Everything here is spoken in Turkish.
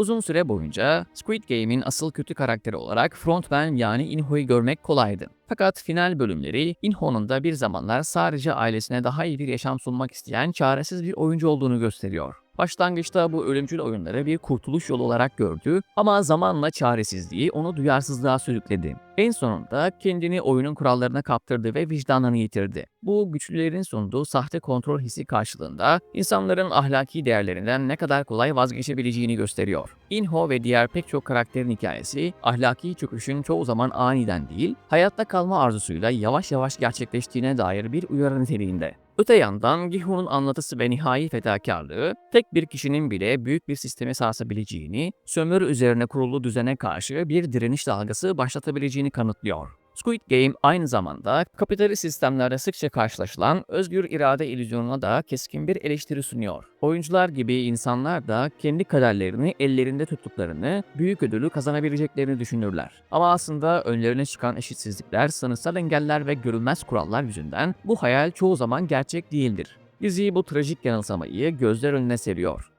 Uzun süre boyunca Squid Game'in asıl kötü karakteri olarak frontman yani Inho'yu görmek kolaydı. Fakat final bölümleri Inho'nun da bir zamanlar sadece ailesine daha iyi bir yaşam sunmak isteyen çaresiz bir oyuncu olduğunu gösteriyor. Başlangıçta bu ölümcül oyunları bir kurtuluş yolu olarak gördü ama zamanla çaresizliği onu duyarsızlığa sürükledi. En sonunda kendini oyunun kurallarına kaptırdı ve vicdanını yitirdi. Bu güçlülerin sunduğu sahte kontrol hissi karşılığında insanların ahlaki değerlerinden ne kadar kolay vazgeçebileceğini gösteriyor. Inho ve diğer pek çok karakterin hikayesi ahlaki çöküşün çoğu zaman aniden değil, hayatta kalma arzusuyla yavaş yavaş gerçekleştiğine dair bir uyarı niteliğinde. Öte yandan Gihu'nun anlatısı ve nihai fedakarlığı tek bir kişinin bile büyük bir sistemi sarsabileceğini, sömürü üzerine kurulu düzene karşı bir direniş dalgası başlatabileceğini kanıtlıyor. Squid Game aynı zamanda kapitalist sistemlerde sıkça karşılaşılan özgür irade illüzyonuna da keskin bir eleştiri sunuyor. Oyuncular gibi insanlar da kendi kaderlerini ellerinde tuttuklarını, büyük ödülü kazanabileceklerini düşünürler. Ama aslında önlerine çıkan eşitsizlikler, sınıfsal engeller ve görülmez kurallar yüzünden bu hayal çoğu zaman gerçek değildir. Dizi bu trajik yanılsamayı gözler önüne seriyor.